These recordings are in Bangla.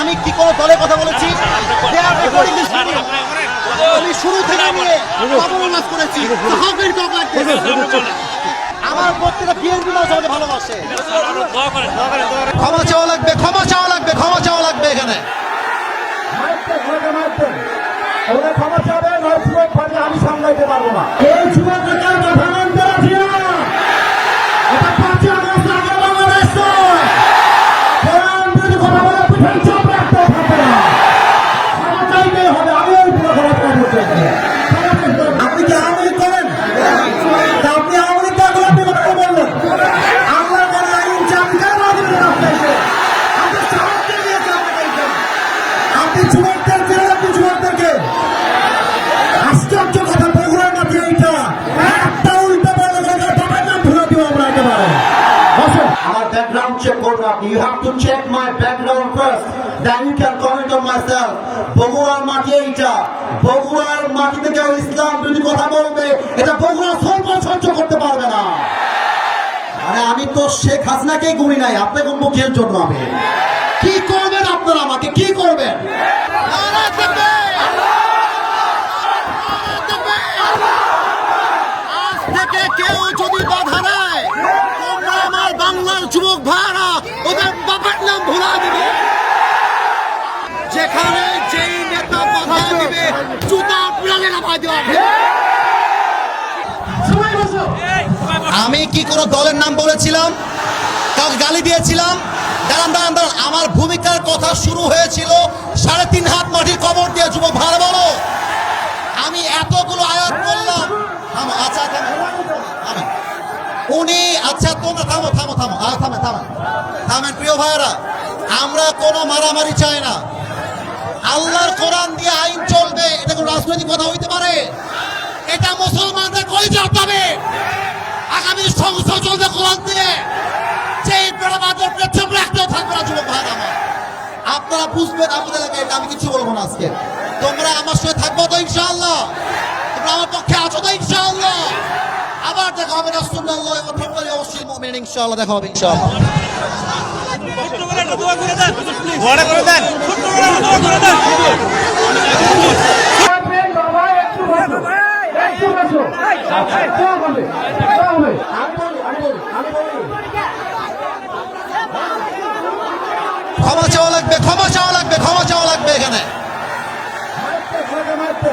আমি কি কোনো দলের কথা বলেছি. আমি শুরু থেকে নিয়ে উল্লাস করেছি? আমার প্রত্যেকটা বিএনপি মানুষ আমাকে ভালোবাসে। ক্ষমা চাওয়া লাগবে, ক্ষমা চাওয়া লাগবে, ক্ষমা চাওয়া লাগবে এখানে। ক্ষমা চাবে আমি সামলাইতে পারব না। To check my background first then you can comment on my self বগুড়ার মাটি এইটা বগুড়ার মাটিতে কেউ ইসলাম যদি কথা বলবে এটা বগুড়া সর্ব সহ্য করতে পারবে না আরে আমি তো শেখ হাসিনাকেই গুনি নাই আপনাকে মুখের জন্য আমি কি করবেন আপনারা আমাকে কি করবেন কেউ যদি বাধা দেয় তোমরা আমার বাংলার যুবক ভাইরা ওদের বাবার নাম ভুলা দিবে যেখানে যেই নেতা বাধা দিবে জুতা পিড়ালে নামাই দেওয়া হবে। আমি কি কোনো দলের নাম বলেছিলাম? কাউকে গালি দিয়েছিলাম? দাঁড়ান দাঁড়ান দাঁড়ান। আমার ভূমিকার কথা শুরু হয়েছিল সাড়ে তিন হাত মাটির কবর দিয়ে যুবক ভালো বলো। আমি এতগুলো আয়াত থামো আচ্ছা থামো। উনি আচ্ছা তোমরা থামো থামো থামো। আর থামে থামেন থামেন, প্রিয় ভাইয়েরা। আমরা কোনো মারামারি চাই না। আল্লাহর কোরআন দিয়ে আইন চলবে। এটা কোনো রাজনৈতিক কথা হইতে পারে? এটা মুসলমানদের কই হবে আগামী সংসদ চলবে কোরআন দিয়ে সেই বেড়াবাদের পেছন রাখতেও থাকবে না যুবক ভাই আমার। আপনারা বুঝবেন আমাদের এটা, আমি কিছু বলব না আজকে। তোমরা আমার সঙ্গে থাকব তো ইনশাআল্লাহ? তোমরা আমার পক্ষে আছো তো ইনশাআল্লাহ? আবার দেখা হবে রাসূলুল্লাহ এবং তোমরা অবশ্যই মুমিন ইনশাআল্লাহ দেখা হবে ইনশাআল্লাহ। করে দেন করে দোয়া করে দেন থাকবেন বাবা একটু বসো বলি ক্ষমা চাওয়া লাগবে ক্ষমা চাওয়া লাগবে ক্ষমা চাওয়া লাগবে এখানে মারতে ঘরে মারতে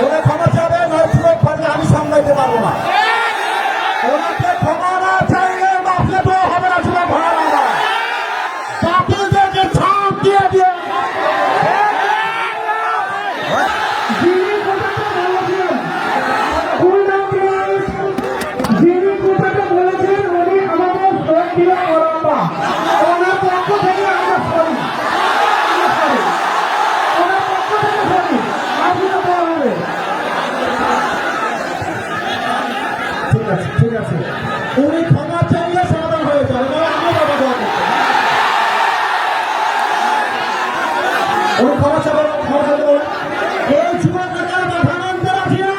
ওরা ক্ষমা চাবে নয় যুবক পারলে আমি সামলাইতে পারব না ওনাকে ক্ষমা না চাইলে মাফলে তো হবে না যুবক ভাড়া না বাতিলদেরকে ছাপ দিয়ে দিয়ে যিনি কথাটা বলেছিলেন, যিনি কথাটা বলেছিলেন উনি আমাদের শ্রদ্ধেয় ওরাম্বা ওনার পক্ষ থেকে আমরা সরি আমরা সরি ওনার পক্ষ থেকে সরি আপনাকে দেওয়া হবে ঠিক আছে ঠিক আছে উনি ক্ষমা চাইলে সমাধান হয়ে যাবে তবে আমি বাবা দেওয়া করতে উনি ক্ষমা চাবেন ক্ষমা চাইতে বলেন এই যুবকের মাথা মানতে রাজি না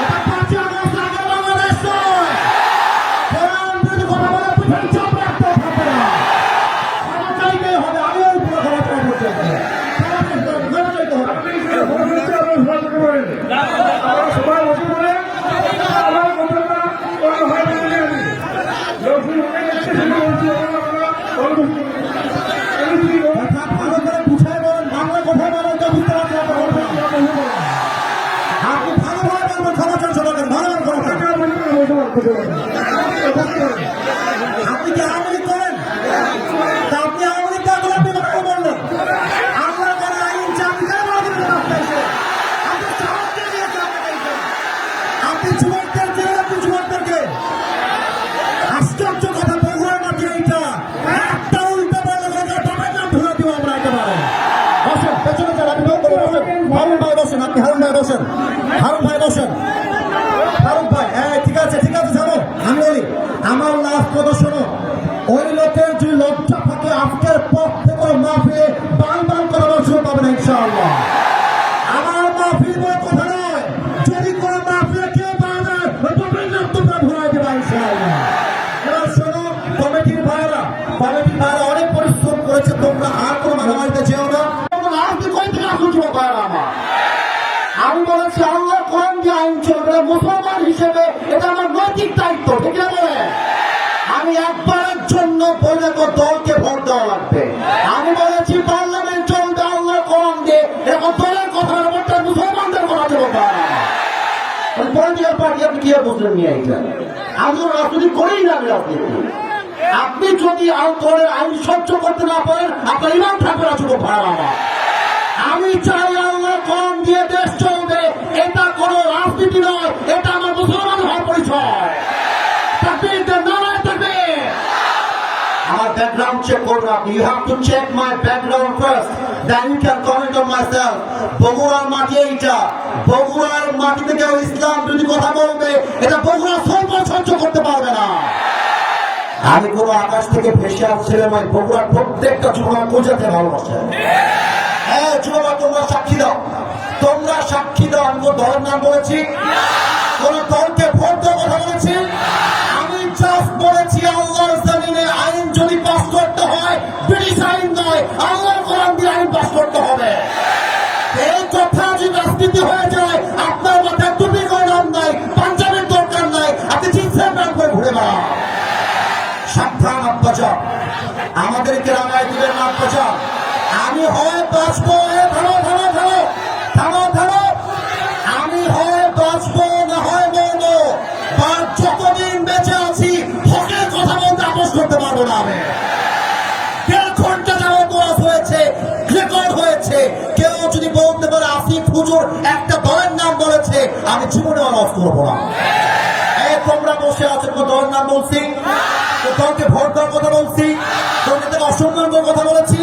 এটা পাঁচই আগস্ট আগে বাংলাদেশ নয় কোরআন বিরোধী কথা বলে পিঠের চাপ রাখতে থাকবে না ক্ষমা চাইতেই হবে আমি ওই পুরো ক্ষমা চাইব চাইতে ক্ষমা চাইতে হবে ক্ষমা চাইতে হবে আমরা সবাই বসে পড়ে আমার কথাটা কোনো হয় না লক্ষ্মী হয়ে যাচ্ছে সেটা বলছি কথা ভালো করে বুঝাই বলেন বাংলা কথা বলেন তো বুঝতে পারছি আপনি ভালোভাবে বলবেন ক্ষমা চান সবাইকে ভালোভাবে ক্ষমা চান। আপনি কি কথা শোনো। ওই লোকের যে লজ্জা একবারের জন্য বলে তো দলকে ভোট দেওয়া লাগবে। আমি বলেছি, পার্লামেন্ট চলবে, আল্লাহ কোরআন দিয়ে। এখন দলের কথা ব্যাপারটা মুসলমানদের কথা দেবো পলিটিক্যাল পার্টি আপনি কি বুঝলেন নিয়ে এইটা? আমি রাজনীতি করেই না রাজনীতি। আপনি যদি আইন সহ্য করতে না পারেন, আপনার ইমান থাকবে না আমি চাই ব্যাকগ্রাউন্ড চেক করবেন আপনি you have to check my background first then you can comment on বগুড়ার মাটি এইটা। বগুড়ার মাটিতে কেউ ইসলাম যদি কথা বলবে, এটা বগুড়া সর্ব সহ্য করতে পারবে না। আমি কোনো আকাশ থেকে ভেসে আসছিলাম, ওই বগুড়ার প্রত্যেকটা যুবক পূজাতে ভালোবাসে। হ্যাঁ যুবক তোমরা সাক্ষী দাও। তোমরা সাক্ষী দাও, আমি নাম বলেছি। কোন ব্রিটিশ আইন নয়, আল্লাহর কোরআন দিয়ে আইন পাস করতে হবে। এই কথা যদি রাজনীতি হয়ে যায়, আপনার মাথায় নাই, পাঞ্জাবের দরকার নাই, আপনি নাম করে ঘুরে সাবধান আমাদেরকে আমি হয় বাঁচবো ভালো ধরো জীবনে অফ করব না। তোমরা বসে আছো কোনো নাম বলছি। দলকে ভোট দেওয়ার কথা বলছি। তোমাকে থেকে অসম্মান করার কথা বলেছি।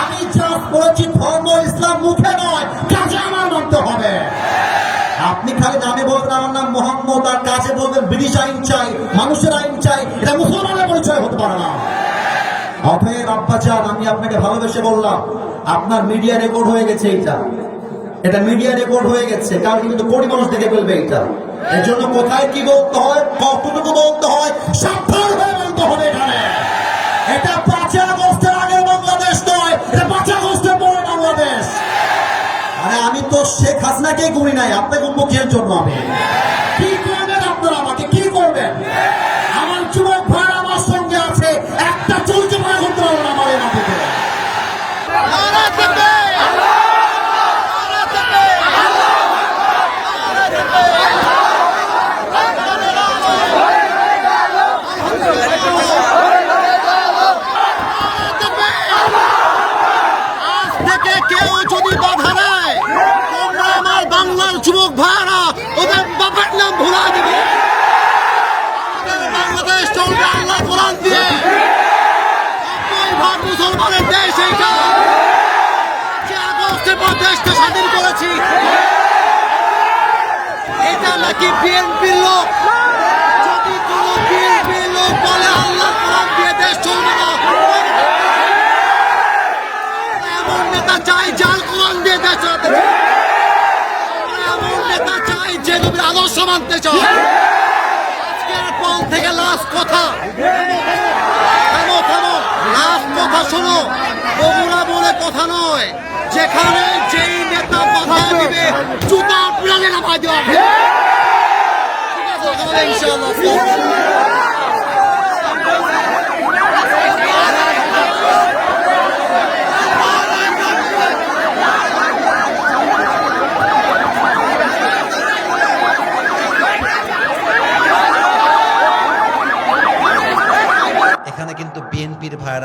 আমি জাস্ট বলেছি, ধর্ম ইসলাম মুখে নয়, কাজে আমার মানতে হবে। আপনি খালি নামে বলবেন, আমার নাম মোহাম্মদ, আর কাজে বলবেন, ব্রিটিশ আইন চাই, মানুষের আইন চাই, এটা মুসলমানের পরিচয় হতে পারে না। অতএব আব্বাজান, আমি আপনাকে ভালোবেসে বললাম, আপনার মিডিয়া রেকর্ড হয়ে গেছে এইটা। এটা মিডিয়া রেকর্ড হয়ে গেছে। কারণ কিন্তু কোটি মানুষ দেখে ফেলবে এটা। এর জন্য কোথায় কি বলতে হয়, কতটুকু বলতে হয় হয়ে বলতে হবে এখানে। এটা পাঁচই আগস্টের আগের বাংলাদেশ নয়, এটা পাঁচই আগস্টের পরে বাংলাদেশ। আরে আমি তো শেখ হাসিনাকেই করি নাই, আপনাকে উন্মুখের জন্য আমি। কি করবেন আপনারা আমাকে? কি করবেন আমার যুবক ভাই আমার সঙ্গে আছে একটা চলছে ভাই করতে পারব না আমার এই মাটিতে আজ থেকে কেউ যদি বাধা দেয়, তোমরা আমার বাংলার যুবক ভাইরা, ওদের বাবার নাম ভুলা দিবে। বাংলাদেশ চলবে আল্লাহ কোরআন দিয়ে। ভাগ মুসলমানের দেশ এইটা যে আগস্টে পর দেশকে স্বাধীন করেছি। এটা নাকি বিএনপির লোক? চাই যার কোরআন দিয়ে দেশ আমরা নেতা চাই যে নবীর আদর্শ মানতে চায়। আজকের পর থেকে লাস্ট কথা। থামো থামো লাস্ট কথা শোনো। বগুড়া বলে কথা নয়। যেখানে যেই নেতা বাধা দিবে, জুতা প্রাণে নামাই দেওয়া ইনশাআল্লাহ এখানে কিন্তু বিএনপির ভাইয়েরা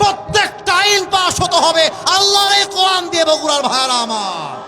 প্রত্যেকটা আইন পাশ হতে হবে। আল্লাহর কোরআন দিয়ে বগুড়ার ভাইরা আমার।